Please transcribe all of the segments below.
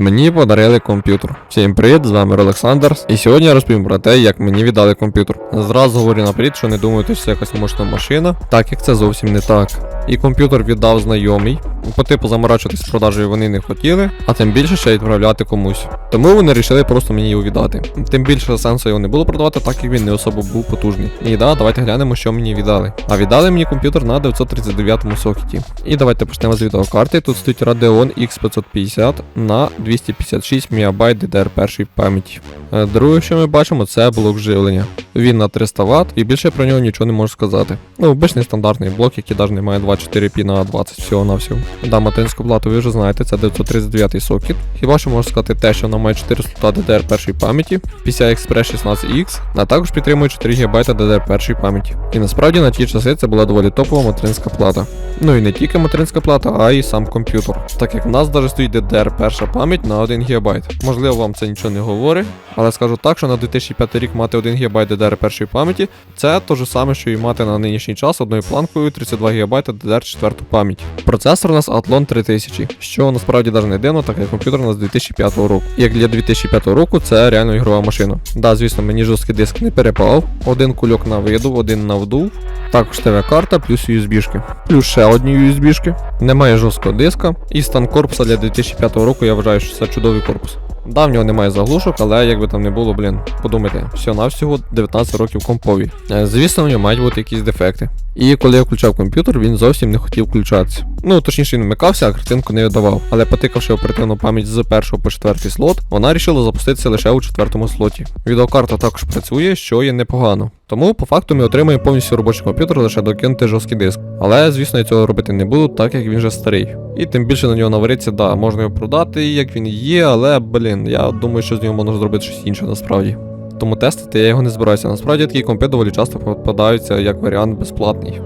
Мені подарили комп'ютер. Всім привіт, з вами Олександр. І сьогодні я розповім про те, як мені віддали комп'ютер. Зразу говорю наперед, що не думайте, що це якась мощна машина, так як це зовсім не так. І комп'ютер віддав знайомий. По типу заморачуватись з продажею вони не хотіли, а тим більше ще відправляти комусь. Тому вони вирішили просто мені його віддати. Тим більше сенсу його не було продавати, так як він не особо був потужний. І да, давайте глянемо, що мені віддали. А віддали мені комп'ютер на 939 сокеті. І давайте почнемо з відеокарти. Тут стоїть Radeon X550 на 256 МБ DDR1 пам'яті. Е, Друге, що ми бачимо, це блок живлення. Він на 300 Вт і більше про нього нічого не можу сказати. Ну, обичний стандартний блок, який навіть не має 24 пі на 20 всього на всього. Да, материнську плату ви вже знаєте, це 939 сокет. Хіба що можу сказати те, що вона має 4 слота DDR1 пам'яті, PCI Express 16X, а також підтримує 4 ГБ DDR1 пам'яті. І насправді на ті часи це була доволі топова материнська плата. Ну і не тільки материнська плата, а й сам комп'ютер. Так як в нас навіть стоїть DDR перша пам'ять на 1 ГБ. Можливо, вам це нічого не говорить, але скажу так, що на 2005 рік мати 1 ГБ DDR першої пам'яті це те ж саме, що і мати на нинішній час одною планкою 32 ГБ DDR 4 пам'ять. Процесор у нас Athlon 3000, що насправді навіть не дивно, так як комп'ютер у нас 2005 року. Як для 2005 року це реально ігрова машина. Да, звісно, мені жорсткий диск не перепав. Один кульок на видув, один на вдув. Також ТВ-карта плюс USB-шки. Плюс ще одні USB-шки. Немає жорсткого диска. І стан корпуса для 2005 року я вважаю, що це чудовий корпус. Да, в нього немає заглушок, але як би там не було, блін, подумайте, все навсього 19 років компові. Е, Звісно, в нього мають бути якісь дефекти. І коли я включав комп'ютер, він зовсім не хотів включатися. Ну, точніше, він вмикався, а картинку не видавав. Але потикавши оперативну пам'ять з першого по четвертий слот, вона вирішила запуститися лише у четвертому слоті. Відеокарта також працює, що є непогано. Тому по факту ми отримаємо повністю робочий комп'ютер лише докинути жорсткий диск. Але, звісно, я цього робити не буду, так як він вже старий. І тим більше на нього навариться, да, можна його продати, як він є, але, блін, я думаю, що з нього можна зробити щось інше насправді. Тому тестити я його не збираюся. Насправді такі компи доволі часто попадаються як варіант безплатний.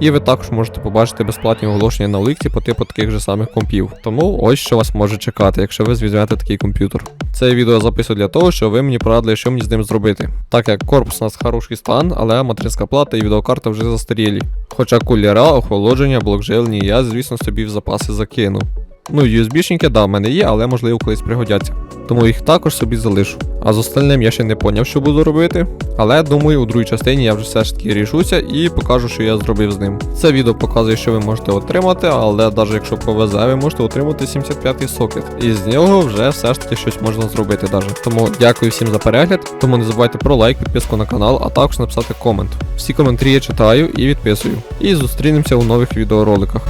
І ви також можете побачити безплатні оголошення на ликті по типу таких же самих компів. Тому ось що вас може чекати, якщо ви візьмете такий комп'ютер. Це відео я записую для того, щоб ви мені порадили, що мені з ним зробити. Так як корпус у нас хороший стан, але материнська плата і відеокарта вже застарілі. Хоча кулера, охолодження, блок живлення я, звісно, собі в запаси закину. Ну, USB-шники, да, в мене є, але можливо колись пригодяться. Тому їх також собі залишу. А з остальним я ще не поняв, що буду робити. Але думаю, у другій частині я вже все ж таки рішуся і покажу, що я зробив з ним. Це відео показує, що ви можете отримати, але навіть якщо повезе, ви можете отримати 75-й сокет. І з нього вже все ж таки щось можна зробити. Даже. Тому дякую всім за перегляд. Тому не забувайте про лайк, підписку на канал, а також написати комент. Всі коментарі я читаю і відписую. І зустрінемося у нових відеороликах.